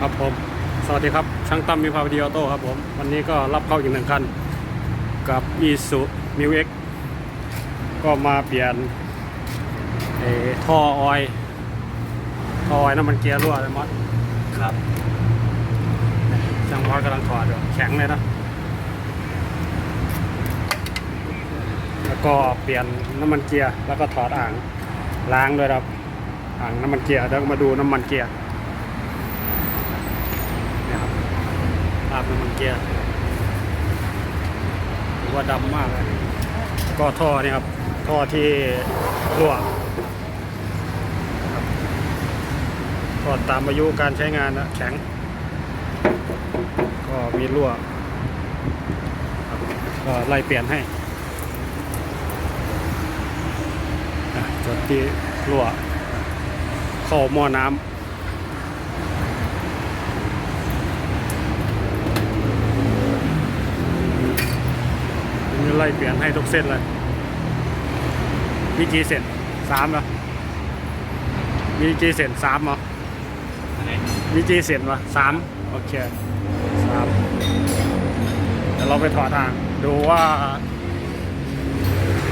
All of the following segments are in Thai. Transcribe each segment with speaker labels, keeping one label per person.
Speaker 1: ครับผม สวัสดีครับ ช่างตั้มมีพาวิดีโอโต้ครับผม วันนี้ก็รับเข้าอีกหนึ่งคัน กับ i s u m i w X ก็มาเปลี่ยนเอ่อท่อออยล์ท่อออยล์น้ำมันเกียร์รั่วเลยมอส
Speaker 2: ครับ
Speaker 1: ช่างมอสกำลังถอดอยู่แข็งเลยนะแล้วก็เปลี่ยนน้ำมันเกียร์แล้วก็ถอดอ่างล้างด้วยครับอ่างน้ำมันเกียร์แล้วก็มาดูน้ำมันเกียร์เนี่ยครับภาพน้ำมันเกียร์ถือว่าดำมากเลยก็ท่อนี่ครับ ท่อที่รั่วครับก็ตามอายุการใช้งานนะแข็ง ก็มีรั่วก็ไล่เปลี่ยนให้จุดที่รั่วเข้าหม้อน้ำ ไล่เปลี่ยนให้ทุกเส้นเลยมีกี่เส้นสามเหรอมีกี่เส้นสามเหรอ
Speaker 2: อะไร
Speaker 1: มีกี่เส้นวะสามโอเคสามเดี๋ยวเราไปถอดอ่าง ดูว่า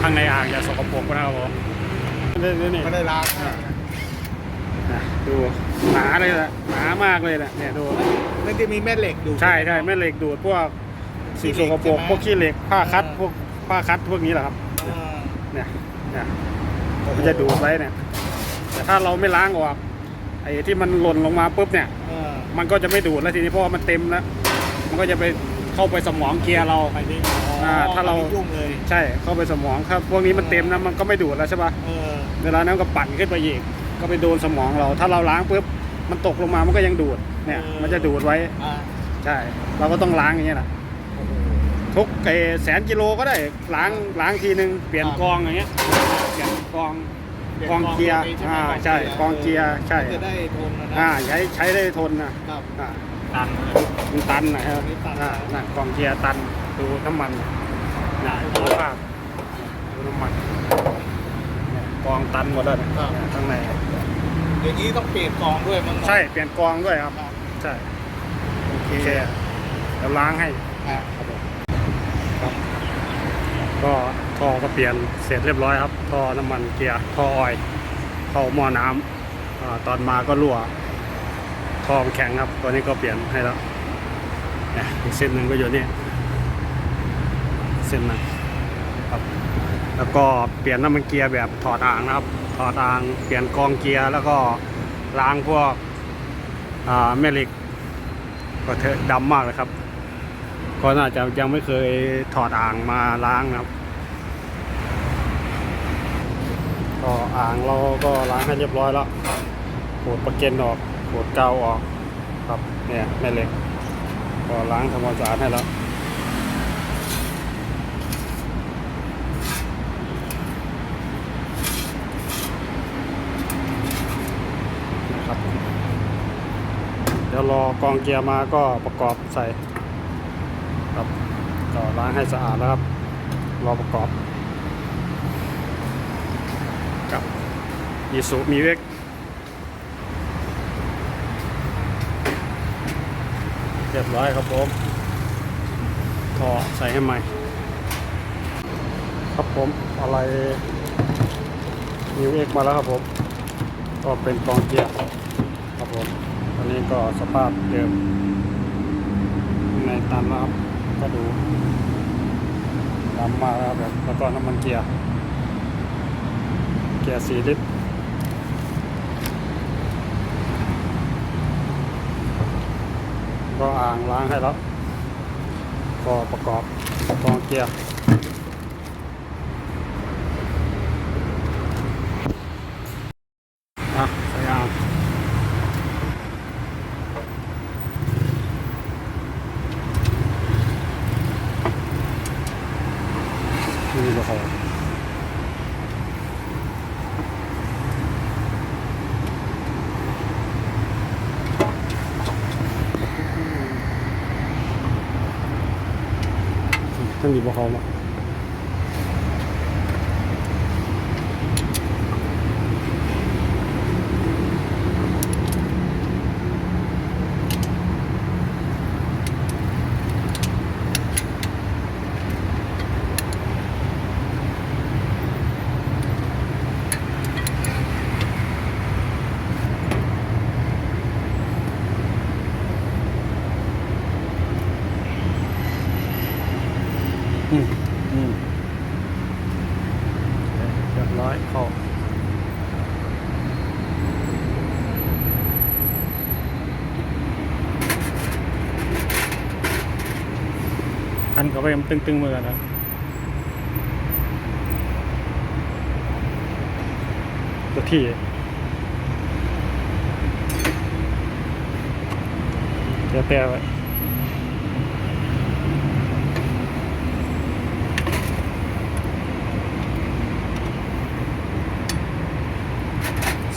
Speaker 1: ข้างในอ่างจะสกปรกไหมนะครับผมนี่นี่นี่
Speaker 2: ไม่ได้ล้าง
Speaker 1: อะนะดูหนาเลยนะหนามากเลยนะเนี่ยดู
Speaker 2: มันจะมีแม่เหล็กดู
Speaker 1: ใช่ใช่แม่เหล็กดูดพวก สิ่งสกปรก
Speaker 2: ใช่ไหม
Speaker 1: พวกขี้เหล็กผ้าคัด
Speaker 2: อ่า
Speaker 1: พวกผ้าคัดพวกนี้แหละครับ
Speaker 2: อ่า
Speaker 1: เนี่ยเนี่ยมันจะดูดไว้เนี่ย แต่ถ้าเราไม่ล้างออกไอ้ที่มันหล่นลงมาปุ๊บเนี่ย
Speaker 2: อ่า
Speaker 1: มันก็จะไม่ดูดแล้วทีนี้เพราะว่ามันเต็มแล้วมันก็จะไปเข้าไปสมองเกียร์เรา
Speaker 2: ไปดิ
Speaker 1: อ่าถ้าเรา
Speaker 2: ไม่ยุ่งเลย
Speaker 1: ใช่เข้าไปสมองครับ พวกนี้มันเต็มนะมันก็ไม่ดูดแล้วใช่ปะ
Speaker 2: เออ
Speaker 1: เวลานั้นก็ปั่นขึ้นไปอีก ก็ไปโดนสมองเรา ถ้าเราล้างปุ๊บ มันตกลงมา มันก็ยังดูด เนี่ย มันจะดูดไว้
Speaker 2: อ่า
Speaker 1: ใช่ เราก็ต้องล้างอย่างเงี้ยนะ
Speaker 2: โอ้โห
Speaker 1: ทุกไอ้แสนกิโลก็ได้ล้างล้างทีนึงเปลี่ยนกองอย่างเงี้ยเปลี่ยนกองกองเกียร์อ่าใช่กองเกียร์ใช่
Speaker 2: จะได้ทนนะนะ
Speaker 1: อ่าใช้ใช้ได้ทนนะ
Speaker 2: ครับ
Speaker 1: อ่า
Speaker 2: ตัน
Speaker 1: มันตันนะครับ
Speaker 2: นี่ตัน
Speaker 1: อ่าน่ะกองเกียร์ตันดูน้ำมันน่ะดูภาพดูน้ำมันเนี่ยกองตันหมดแล้วนะครับเนี่ยข้างใน
Speaker 2: อย่างนี้ต้องเปลี่ยนกองด้วยมั้งเนาะ
Speaker 1: ใช่เปลี่ยนกองด้วยครับ
Speaker 2: ครับ
Speaker 1: ใช่โอเคเดี๋ยวล้างให้
Speaker 2: อ่า
Speaker 1: ครับผมครับ ก็ท่อก็เปลี่ยนเสร็จเรียบร้อยครับ ท่อน้ำมันเกียร์ท่อออยล์เข้าหม้อน้ำอ่าตอนมาก็รั่วท่อแข็งครับตัวนี้ก็เปลี่ยนให้แล้วอีกเส้นหนึ่งก็อยู่นี่เส้นหนึงครับ แล้วก็เปลี่ยนน้ำมันเกียร์แบบถอดอ่างนะครับ ถอดอ่างเปลี่ยนกองเกียร์แล้วก็ล้างพวกแม่เหล็กก็เทอะดำมากเลยครับ ก็น่าจะยังไม่เคยถอดอ่างมาล้างนะครับ ก็อ่างเราก็ล้างให้เรียบร้อยแล้วขูดประเก็นออกขูดเกาออกครับเนี่ยแม่เหล็ก ก็ล้างทำความสะอาดให้แล้วนะครับเดี๋ยวรอกองเกียร์มาก็ประกอบใส่ ครับก็ล้างให้สะอาดแล้วครับ รอประกอบกับยีสุมีเวกเรียบร้อยครับผมท่อใส่ให้ใหม่ ครับผมอะไรมิวเอ็กมาแล้วครับผม ก็เป็นกองเกียร์ครับผม ตอนนี้ก็สภาพเดิมในตันแล้วครับ ก็ดูดำมากแล้วครับแบบแล้วก็น้ำมันเกียร์ เกียร์สี่ลิตรก็อ่างล้างให้แล้ว ก็ประกอบกองเกียร์ อะใส่อ่างนี่ก็เขา ท่า อืมเรียบร้อยเข้าคันก็ไปยังตึงๆเหมือนกันนะตัวที่เดี๋ยวแปลไว้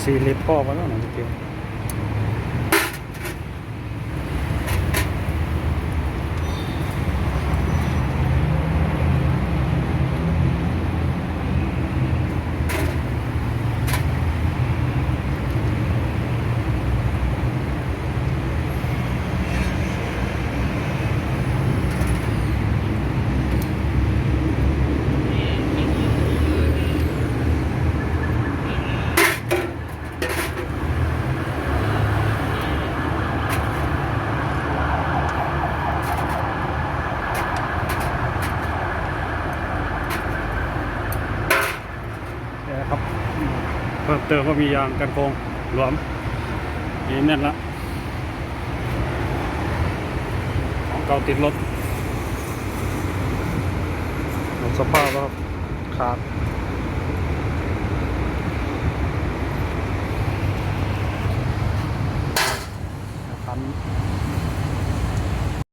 Speaker 1: นะเมื่อ เพิ่มเติมว่ามียางกันโกงหลวมนี่แน่นละของเก่าติดรถหมดสภาพแล้วครับขาดคัน